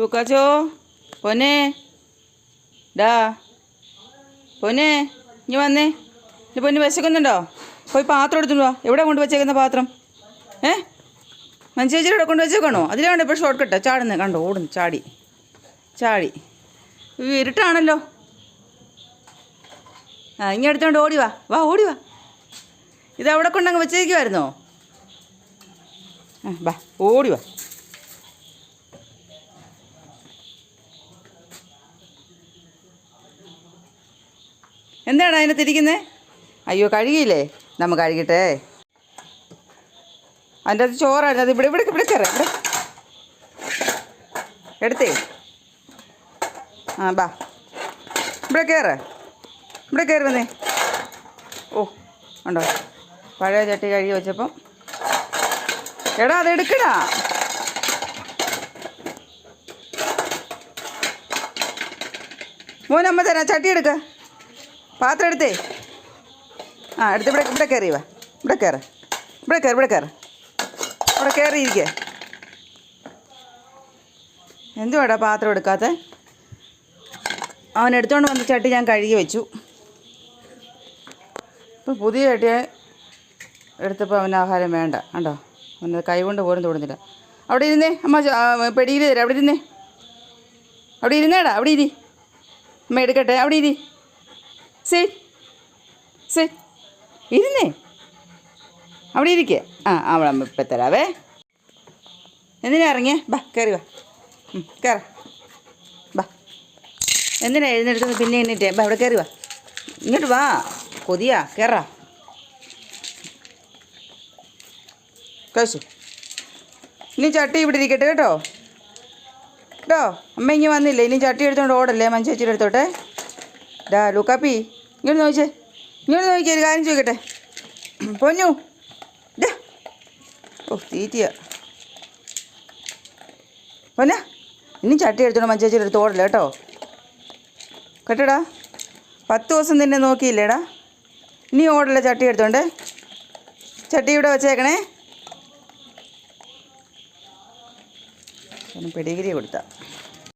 ലൂക്കാച്ചോ പൊന്നെ ഡാ പൊന്നെ ഇനി വന്നേ. ഇനി പൊന്നെ വിശക്കുന്നുണ്ടോ? പോയി പാത്രം എടുത്തുകൊണ്ട് എവിടെ കൊണ്ട് വെച്ചേക്കുന്ന പാത്രം? ഏ? മനുഷ്യേച്ചിയുടെ ഇവിടെ കൊണ്ട് വെച്ചേക്കണോ? അതിലാണ് ഇപ്പോൾ ഷോർട്ട് കട്ട് ചാടുന്നത് കണ്ടോ? ഓടുന്നു. ചാടി. ചാടി. ഇരുട്ടാണല്ലോ. ആ ഇനി എടുത്തോണ്ട് ഓടി വാ. വാ ഓടി വാ. ഇത് അവിടെ കൊണ്ടങ്ങ് വെച്ചേക്കുമായിരുന്നോ ആ വാ. ഓടി വാ. എന്താണ് അതിനകത്ത് ഇരിക്കുന്നത് അയ്യോ കഴുകിയില്ലേ? നമ്മ കഴുകിട്ടെ. അതിന്റെ അത് ചോറാണ് അത് ഇവിടെ ഇവിടെ ഇവിടെ കയറ ഇവിടെ. എടുത്തേ. ആ ബാ. ഇവിടെ കയറ ഇവിടെ കയറി വന്നേ. ഓ ഉണ്ടോ? പഴയ ചട്ടി കഴുകി വെച്ചപ്പം. എടാ അത് എടുക്കടാ. മോനമ്മ തരാം. ചട്ടി എടുക്ക. പാത്രം എടുത്തേ. ആ എടുത്ത് ഇവിടെ ഇവിടെ കയറി വാ. ഇവിടെ കയറ്. ഇവിടെ കയറി ഇവിടെ കയറ്. അവിടെ കയറിയിരിക്കേ. എന്തുവാടാ പാത്രം എടുക്കാത്ത? അവൻ എടുത്തോണ്ട് വന്ന ചട്ടി ഞാൻ കഴുകി വെച്ചു. ഇപ്പം പുതിയ ചട്ടിയെ എടുത്തപ്പോൾ അവന് ആഹാരം വേണ്ട. കണ്ടോ? അവന് കൈ കൊണ്ട് പോലും തോന്നുന്നില്ല അവിടെ ഇരുന്നേ അമ്മ പെടിയിൽ തരാം അവിടെ ഇരുന്നേ. അവിടെ ഇരുന്നേടാ അവിടെ ഇരി. അമ്മ എടുക്കട്ടെ അവിടെ ഇരി. സേ സേ ഇരുന്നേ. അവിടെ ഇരിക്കുക ആ അവിടെ ഇപ്പം തരാവേ. എന്തിനാ ഇറങ്ങിയ? ബാ കയറി വാ. കയറ ബാ. എന്തിനാ എഴുന്നേൽക്കുന്നത്? പിന്നെ എണ്ണീറ്റേ ബാ അവിടെ കയറി വാ. ഇങ്ങോട്ട് വാ. കൊതിയാ. കയറ കഴിച്ചു? ഇനി ചട്ടി ഇവിടെ ഇരിക്കട്ടെ കേട്ടോ? കേട്ടോ? അമ്മ ഇങ്ങനെ വന്നില്ലേ? ഇനി ചട്ടി എടുത്തോണ്ട് ഓടല്ലേ മഞ്ചേച്ചിയുടെ അടുത്തോട്ടെ? ഡാ ലൂക്കാപ്പി. ഇങ്ങോട്ട് നോക്കിച്ചേ. ഇങ്ങോട്ട് നോക്കിച്ചേ ഒരു കാര്യം ചോദിക്കട്ടെ. പൊന്നു. ഓ തീറ്റിയ. പൊന്ന ഇനി ചട്ടി എടുത്തോണ്ട് മഞ്ചേച്ചിയുടെ അടുത്ത് ഓടല്ലേ കേട്ടോ? കേട്ടോടാ. പത്ത് ദിവസം നിന്നെ നോക്കിയില്ലേടാ. ഇനി ഓടല്ലേ ചട്ടി എടുത്തോണ്ട്? ചട്ടി ഇവിടെ വെച്ചേക്കണേ. പെടിഗിരി കൊടുത്താൽ